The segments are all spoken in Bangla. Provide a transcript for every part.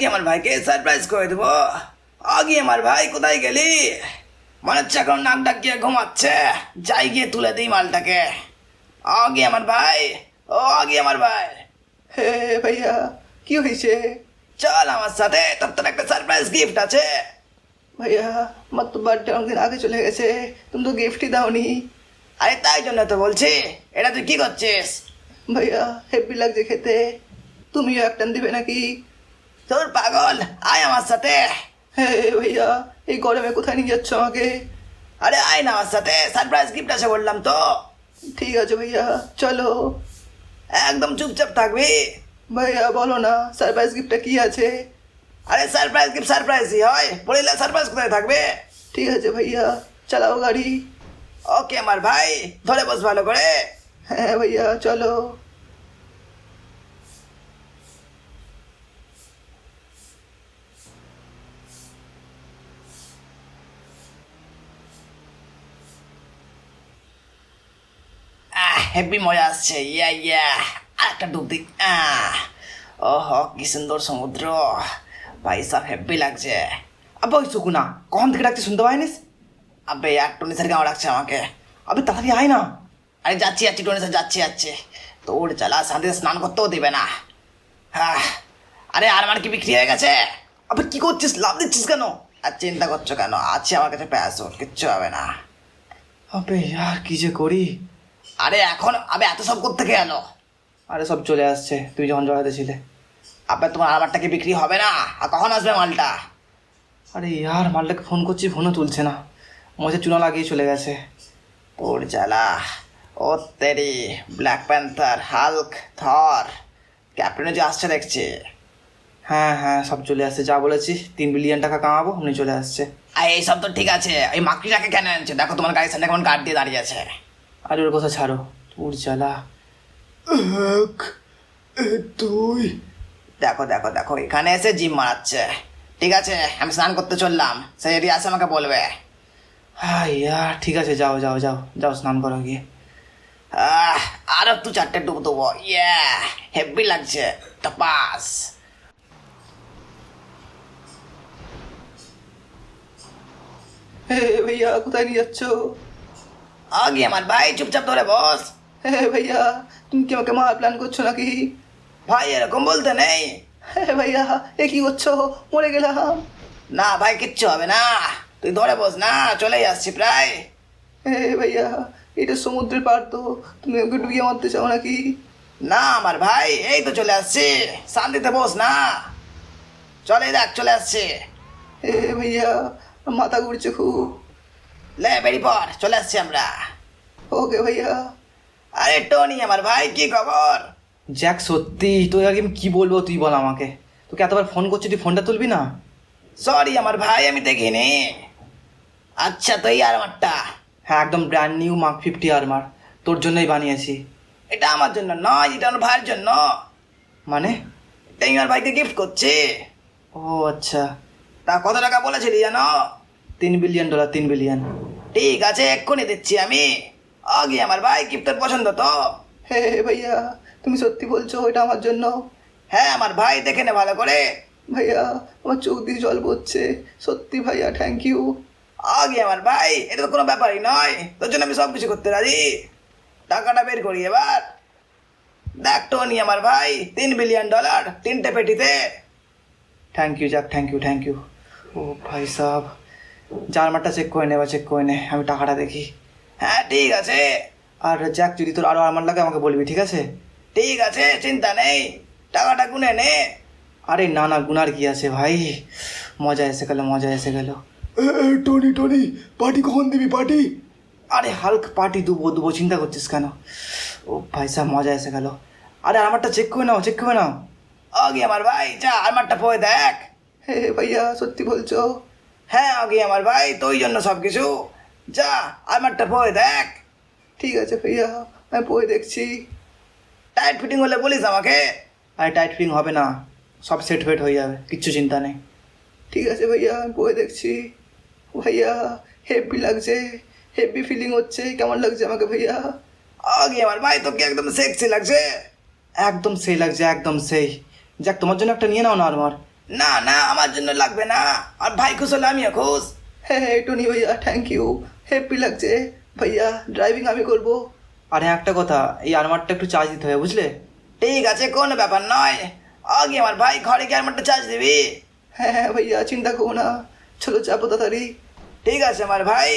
আজকে আমার ভাইকে সারপ্রাইজ করে দেবো। আগে আমার ভাই কোথায় গেলি? মনে হচ্ছে এখন নাক ডাকিয়ে ঘুমাচ্ছে। যাই গিয়ে তুলে দিই মালটাকে। আগে আমার ভাই ও আগে আমার ভাই। হে ভাইয়া কি হয়েছে? চল আমার সাথে তোর তোর একটা সারপ্রাইজ গিফট আছে। ভাইয়া আমার তো বার্থডে অনেকদিন আগে চলে গেছে। তুমি তো গিফটই দাওনি। আরে তাই জন্য তো বলছি এটা তুই কি করছিস? ভাইয়া হেভি লাগছে খেতে। তুমিও একটা দিবে নাকি? তোর পাগল, আয় আমার সাথে। ভাইয়া, এই গরমে কোথায় নিয়ে যাচ্ছ আমাকে? আরে আয় না আমার সাথে সারপ্রাইজ গিফট আছে বললাম তো। ঠিক আছে ভাইয়া, চলো। একদম চুপচাপ থাকবি। ভাইয়া, বলো না সারপ্রাইজ গিফটটা কি আছে? আরে সারপ্রাইজ গিফট সারপ্রাইজই হয়। বলিলে সারপ্রাইজ কোথায় থাকবে? ঠিক আছে ভাইয়া, চালাও গাড়ি। ওকে আমার ভাই, ধরে বস ভালো করে। হ্যাঁ ভাইয়া, চলো। হেভি মজা আসছে। ইয়া ইয়া আর একটা ডুব দিই ওহ, কি সুন্দর সমুদ্র। ভাই সব, হেভি লাগছে। আবে ওই সুকুনা, কখন থেকে ডাকতে শুনতে পাইনিস আবে আর টনি স্যার কেমন ডাকছে আমাকে? আবে তাড়াতাড়ি আয় না। আরে, যাচ্ছি যাচ্ছি, টনি স্যার, যাচ্ছি, যাচ্ছে। তোর চালা, শান্তিতে স্নান করতেও দেবে না। হ্যাঁ আরে, আর আমার কি বিক্রি হয়ে গেছে? আবে কি করছিস? লাভ দিচ্ছিস কেন? আর চিন্তা করছ কেন? আছে আমার কাছে প্যাসোর কিচ্ছু হবে না। আবে ইয়ার কি যে করি? আরে এখন আবে এত সব করতে গেল আরে সব চলে আসছে তুই যখন জড়াতে ছিলে। আবে তোমার আমারটা কি বিক্রি হবে না? আর কখন আসবে মালটা? আরে ইয়ার মালটাকে ফোন করছি ফোনও তুলছে না। মজা চুনা লাগিয়ে চলে গেছে। ওর জ্বালা ও তেরি ব্ল্যাক প্যান্থার হাল্ক থর ক্যাপ্টেনে যে আসছে দেখছি। হ্যাঁ হ্যাঁ সব চলে আসছে। যা বলেছি তিন বিলিয়ন টাকা কামাবো উনি চলে আসছে। আর এই সব তো ঠিক আছে। এই মাকড়িটাকে কেন আনছে দেখো তোমার গাড়ির সামনে কেমন গার্ড দিয়ে দাঁড়িয়ে আছে। আর ওর কথা ছাড়ো। তোর জ্বালা। এক দুই। দেখো দেখো দেখো এখানে এসে জিম মারাচ্ছে। ঠিক আছে আমি স্নান করতে চললাম। সে যদি আসে আমাকে বলবে। হ্যাঁ ইয়ার ঠিক আছে যাও যাও যাও যাও স্নান করো গিয়ে। আর একটু চারটে ডুব দেবো। ইয়ে হেভি লাগছে। টাপাস হে ভাইয়া কোথায় নিয়ে যাচ্ছ? আগে আমার ভাই চুপচাপ ধরে বস। হে ভাইয়া তুমি কি আমাকে মার প্ল্যান করছ নাকি? ভাই এরকম বলতে নেই। হে ভাইয়া এ কি করছ? মরে গেলাম। না ভাই কিচ্ছু হবে না। তুই ধরে বস না চলেই আসছি প্রায়। হে ভাইয়া এটা সমুদ্রের পার তো। তুমি আমাকে ডুবিয়ে মারতে চাও নাকি? না আমার ভাই এই তো চলে আসছি। শান্তিতে বস না। চলে দেখ চলে আসছি। হে ভাইয়া মাথা ঘুরছে খুব। লে বেরি পর চলে আসছি আমরা। ওকে ভাইয়া। আরে টনি আমার ভাই কি খবর? জ্যাক সত্যি তোকে আগে আমি কি বলব তুই বল আমাকে। তোকে এতবার ফোন করছি তুই ফোনটা তুলবি না? সরি আমার ভাই আমি দেখিনি। আচ্ছা তো এই আর আমারটা হ্যাঁ একদম brand new Mark fifty armour তোর জন্যই বানিয়েছি। এটা আমার জন্য নয় এটা আমার ভাইয়ের জন্য। মানে? এটাই আমার ভাইকে গিফট করছি। ও আচ্ছা। তা কত টাকা বলেছিলি জানো? তিন বিলিয়ন ডলার তিন বিলিয়ন ঠিক আছে এক্ষুনি দিচ্ছি আমি। আগে আমার ভাই তোর পছন্দ তো। হে ভাইয়া তুমি সত্যি বলছো এটা আমার জন্য? হ্যাঁ আমার ভাই দেখে নে ভালো করে। ভাইয়া আমার চোখ দিয়ে জল পড়ছে সত্যি ভাইয়া থ্যাংক ইউ আগে আমার ভাই এটা তো কোনো ব্যাপারই নয়। তোর জন্য আমি সব কিছু করতে রাজি। টাকাটা বের করি এবার। দেখ টনি আমার ভাই তিন বিলিয়ন ডলার তিনটে পেটিতে। Thank you Jack thank you thank you ও ভাই সাহ জার্মারটা চেক করে নে বা চেক করে নে আমি টাকাটা দেখি। হ্যাঁ ঠিক আছে। আর যাক যদি তোর আরও আমার লাগে আমাকে বলবি ঠিক আছে? ঠিক আছে চিন্তা নেই। টাকাটা গুনে নে। আরে না না গুনার কি আছে ভাই? মজা এসে গেল মজা এসে গেল। টনি টনি পার্টি কখন দিবি পার্টি? আরে হালক পার্টি দুবো দুবো চিন্তা করছিস কেন? ও ভাই সাহ মজা এসে গেল। আরে আমারটা চেক করে নাও চেক করে নাও। আগে আমার ভাই যা আমারটা পয়ে দেখ। হে ভাইয়া সত্যি বলছো? হ্যাঁ আগে আমার ভাই তোর জন্য সব কিছু যা, আমারটা পয়ে দেখ। ঠিক আছে ভাইয়া, আমি পড়ে দেখছি। টাইট ফিটিং হলে বলিস আমাকে। আরে টাইট ফিটিং হবে না। সব সেট ফেট হয়ে যাবে, কিচ্ছু চিন্তা নেই। ঠিক আছে ভাইয়া, আমি পড়ে দেখছি। ভাইয়া হেভি লাগছে। হেভি ফিলিং হচ্ছে, কেমন লাগছে আমাকে ভাইয়া? আগে আমার ভাই, তোকে একদম সেক্সি লাগছে। একদম সেই লাগছে, একদম সেই। যাক, তোমার জন্য একটা নিয়ে নাও না আমার। না না আমার জন্য লাগবে না। আর ভাই খুশ হলে আমিও খুশ। হ্যাঁ হ্যাঁ টনি ভাইয়া থ্যাংক ইউ হ্যাপি লাগছে। ভাইয়া ড্রাইভিং আমি করব। আর হ্যাঁ একটা কথা এই আরমারটা একটু চার্জ দিতে হবে বুঝলে? ঠিক আছে কোনো ব্যাপার নয়। আগে আমার ভাই ঘরে গিয়ে আমার চার্জ দিবি। হ্যাঁ হ্যাঁ ভাইয়া চিন্তা করো না। চলো যাব তাড়াতাড়ি। ঠিক আছে আমার ভাই।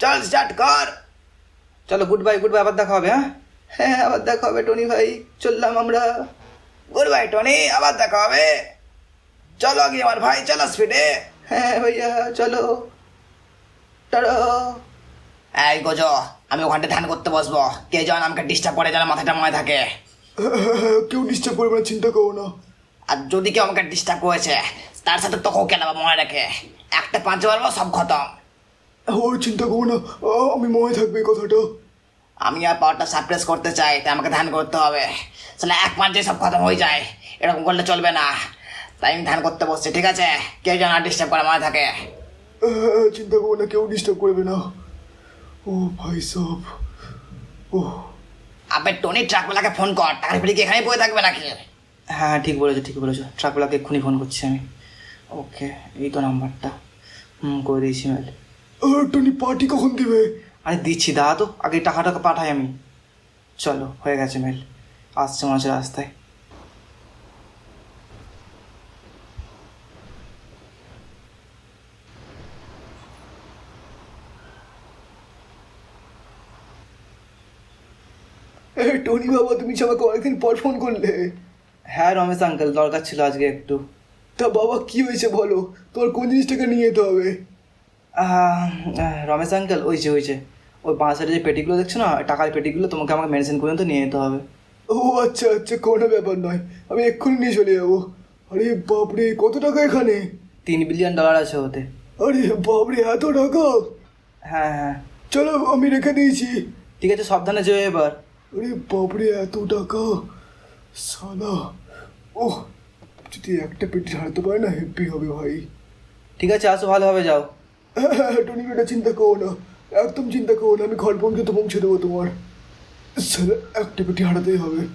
চল স্টার্ট কর। চলো গুড বাই গুড বাই আবার দেখা হবে হ্যাঁ? হ্যাঁ আবার দেখা হবে টনি ভাই। চললাম আমরা। গুড বাই টনি আবার দেখা হবে। চলো আগে আমার ভাই চলো স্পিডে হ্যাঁ ভাইয়া চলো। টাটা। এই গোজো আমি ওখানটা ধ্যান করতে বসবো। কে যেন আমাকে ডিস্টার্ব করে যেন মাথাটা মনে থাকে। হ্যাঁ হ্যাঁ হ্যাঁ কেউ ডিস্টার্ব করবে না চিন্তা করো না। আর যদি কেউ আমাকে ডিস্টার্ব করেছে তার সাথে তোকেও কেলাবো মনে রেখে? একটা পাঁচ মারবো সব খতম। ও চিন্তা করো না আমি মনে থাকবে কথাটা। আমি আর পাওয়ারটা সাপ্রেস করতে চাই তাই আমাকে ধ্যান করতে হবে। তাহলে এক পাঁচে সব খতম হয়ে যায় এরকম করলে চলবে না। তাই আমি ধ্যান করতে বসছি ঠিক আছে? কেউ যেন আর ডিস্টার্ব করে মনে থাকে। চিন্তা করো না কেউ ডিস্টার্ব করবে না। ও ভাই সব। ও। আবে টনি ট্রাকওয়ালাকে ফোন কর টাকার ফিরে কি এখানেই পড়ে থাকবে নাকি? হ্যাঁ ঠিক বলেছ ঠিক বলেছ। ট্রাকওয়ালাকে এক্ষুনি ফোন করছি আমি। ওকে এই তো নাম্বারটা হুম করে দিয়েছি মেল টনি পার্টি কখন দিবে? আরে দিচ্ছি দাদা তো। আগে টাকাটা পাঠাই আমি। চলো হয়ে গেছে মেল আসছে মনে হচ্ছে রাস্তায়। টনি বাবা তুমি যে আমাকে অনেকদিন পর ফোন করলে। হ্যাঁ রমেশ আঙ্কেল দরকার ছিল আজকে একটু। তা বাবা কি হয়েছে বলো? তোমার কোন জিনিসটাকে নিয়ে যেতে হবে? রমেশ আঙ্কেল ওই যে ওই যে। ওই হাজারের যে পেটিগুলো দেখছ না টাকার পেটিগুলো তোমাকে আমাকে মেডিসিন পর্যন্ত নিয়ে যেতে হবে। ও আচ্ছা আচ্ছা কোনো ব্যাপার নয়। আমি এক্ষুনি নিয়ে চলে যাব। আরে বাপরে কত টাকা এখানে? তিন বিলিয়ন ডলার আছে ওতে। আরে বাপরে এত টাকা? হ্যাঁ হ্যাঁ। চলো আমি রেখে দিয়েছি। ঠিক আছে সাবধানে যেও এবার। আরে বাপরে এত টাকা? সালা। ওহ যদি একটা পেটি হারাতে পারে না হেব্বি হবে ভাই। ঠিক আছে আসো ভালোভাবে যাও। হ্যাঁ হ্যাঁ টনি চিন্তা করো না। একদম চিন্তা করো না, আমি ঘর পর্যন্ত পৌঁছে দেবো তোমার। স্যার একটা হারাতেই হবে।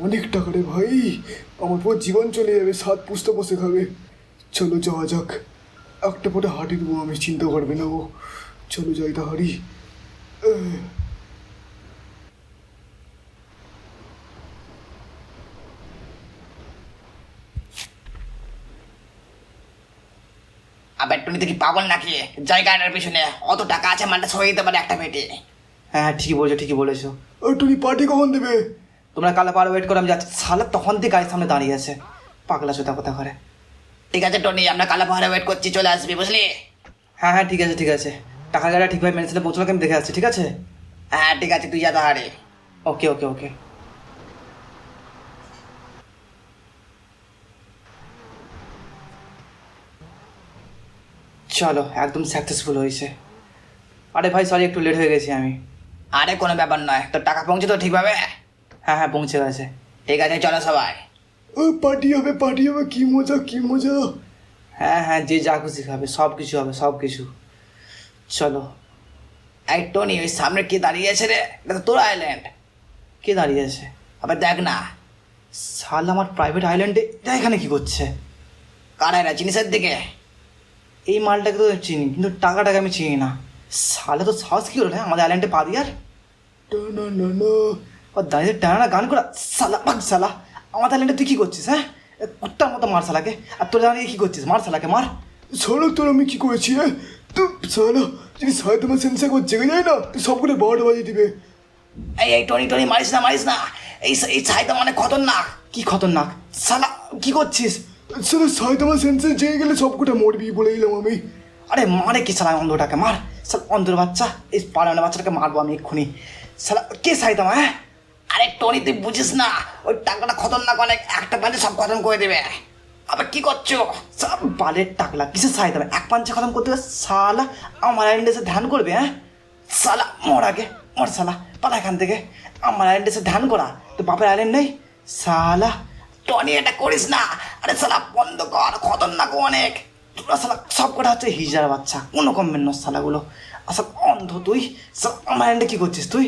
অনেক টাকা রে ভাই। আমার পুরো জীবন চলে যাবে, সাত পুষতে বসে খাবে। চলো যাওয়া যাক। একটা পরে হাঁটি দেবো, আমি চিন্তা করবে না ও। চলো যাই তাহারি। আহ। আবে টনি তুই কি পাগল নাকি? জায়গাটার পিছনে। অত টাকা আছে মানটা সরিয়ে দিতে পারে একটা পেটে। হ্যাঁ হ্যাঁ ঠিকই বলেছ ঠিকই বলেছ। আর টনি পার্টি কখন দেবে? তোমরা কালো পার ওয়েট করে আমি যাচ্ছি। সালা তখন থেকে গাড়ির সামনে দাঁড়িয়ে আছে। পাগলা চোদা কথা করে? ঠিক আছে টনি আমরা কালা পাহাড়ে ওয়েট করছি চলে আসবি বুঝলি? হ্যাঁ হ্যাঁ ঠিক আছে ঠিক আছে। টাকার গাড়ি ঠিকভাবে মেরেছিলে পৌঁছলো আমি দেখে আসছি ঠিক আছে? হ্যাঁ ঠিক আছে তুই যা তাহারে ওকে ওকে ওকে। চলো একদম সাকসেসফুল হয়েছে। আরে ভাই সরি একটু লেট হয়ে গেছি আমি। আরে কোনো ব্যাপার নয়। তোর টাকা পৌঁছে তো ঠিকভাবে? হ্যাঁ হ্যাঁ পৌঁছে গেছে। ঠিক আছে চলো সবাই। ও পার্টি হবে পার্টি হবে কি মজা কি মজা। হ্যাঁ হ্যাঁ যে যা খুশি খাবে সব কিছু হবে সব কিছু। চলো। এই টনি ওই সামনে কে দাঁড়িয়ে আছে রে? এটা তো তোর আইল্যান্ড কে দাঁড়িয়ে আছে? আবার দেখ না। সাল আমার প্রাইভেট আইল্যান্ডে এটা এখানে কি করছে। কারা এরা? জিনিসের দিকে? এই মালটাকে তো চিনি কিন্তু টাকাটাকে আমি চিনি না। সালে তো সাহস কি হলো হ্যাঁ আমাদের আইল্যান্ডে পা দিয়ার না না না ও দাঁড়িয়ে টানা গান করা। সালা ভাগ সালা আমার আইল্যান্ডে তুই কি করছিস হ্যাঁ? কুত্তার মতো মার সালাকে আর তোর দাঁড়িয়ে কি করছিস? মার সালাকে মার। সালা তোর আমি কি করেছি হ্যাঁ? তুই সালা যদি সাড়ে তোমার সেন্স একবার জেগে যায় না তুই সবগুলো বারোটা বাজিয়ে দিবে। এই এই টনি টনি মারিস না মারিস না। এই এই ছাইটা মানে খতরনাক। কি খতরনাক? সালা কি করছিস? সালা সাড়ে তোমার সেন্সে জেগে গেলে সবকটা মরবি বলে দিলাম আমি। আরে মারে কি সালা অন্ধটাকে, মার। সাল অন্ধর বাচ্চা, এই পাড়ানো বাচ্চাটাকে মারবো আমি এক্ষুনি। সালা কে সাইতাম হ্যাঁ? আরে টনি, তুই বুঝিস না, ওই টাকাটা খতরনাক অনেক, একটা পাঞ্চে সব খতম করে দেবে। আবার কি করছ? সব বালের টাকলা কিসে সাইতাম এক পাঞ্চে খতম করতে হবে সালা আমার আইল্যান্ডে এসে ধ্যান করবে হ্যাঁ? সালা মর আগে, মর সালা পালা এখান থেকে। আমার আইল্যান্ডে ধ্যান করা তো বাপের আইল্যান্ড নেই? সালা টনি, এটা করিস না। আরে সালা বন্ধ কর খতরনাক অনেক। তোরা সালা সব কটা হচ্ছে হিজার বাচ্চা কোনো কমবেন না সালাগুলো আসলে অন্ধ তুই আমার আইল্যান্ডে কি করছিস তুই?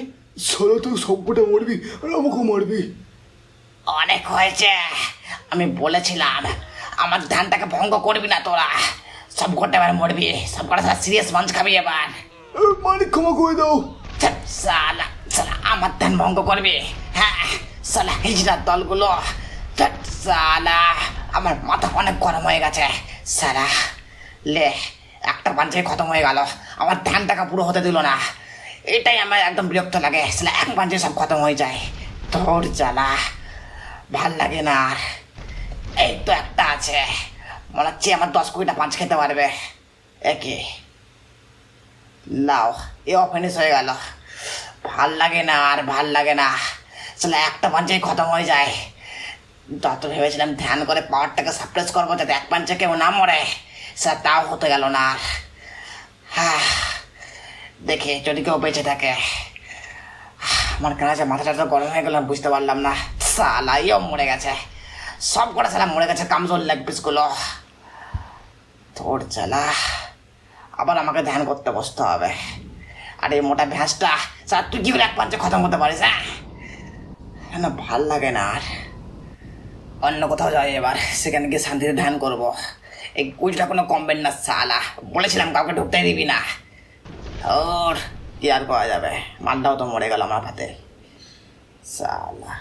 সালা তুই সবকটা মরবি আর আমাকেও মারবি। অনেক হয়েছে আমি বলেছিলাম আমার ধ্যানটাকে ভঙ্গ করবি না তোরা। সব কটা এবার মরবি সব কটা সিরিয়াস মাঞ্চ খাবি এবার। মালিক ক্ষমা করে দাও। সালা সালা আমার ধ্যান ভঙ্গ করবি হ্যাঁ সালা হিজড়ার দলগুলো। সালা আমার মাথা অনেক গরম হয়ে গেছে। সালা লে, একটা পাঞ্চে খতম হয়ে গেল। আমার ধ্যানটাকে পুরো হতে দিল না। এটাই আমার একদম বিরক্ত লাগে। সালা এক পাঞ্চে সব খতম হয়ে যায়। তোর জ্বালা, ভালো লাগে না আর। এই তো একটা আছে। মনে হচ্ছে আমার দশ কুড়িটা পাঁচ খেতে পারবে। একে। লাও, এ অফেনিস হয়ে গেল। ভালো লাগে না আর, ভালো লাগে না। আসলে একটা পাঞ্চেই খতম হয়ে যায়। যত ভেবেছিলাম ধ্যান করে পাওয়ারটাকে সাপ্রেস করব যাতে এক পাঞ্চে কেউ না মরে। স্যার, তাও হতে গেল না। আর হ্যাঁ দেখি যদি কেউ বেঁচে থাকে। আমার কেন আছে মাথাটা তো গরম হয়ে গেল বুঝতে পারলাম না। সালাইও মরে গেছে। সব কটা সালা মরে গেছে, কামজোর লেগ পিসগুলো। তোর চালা আবার আমাকে ধ্যান করতে বসতে হবে। আর এই মোটা ভ্যাঁসটা, স্যার, তুই কি করে এক পাঞ্চে খতম করতে পারিস হ্যাঁ? না ভালো লাগে না আর। অন্য কোথাও যাই এবার, সেখানে গিয়ে শান্তিতে ধ্যান করব। এই কুলটা কোনো কমবেন না সালা বলেছিলাম কাউকে ঢুকতে দিবি না। ওর কি আর করা যাবে? মালটাও তো মরে গেল আমার হাতে। সালা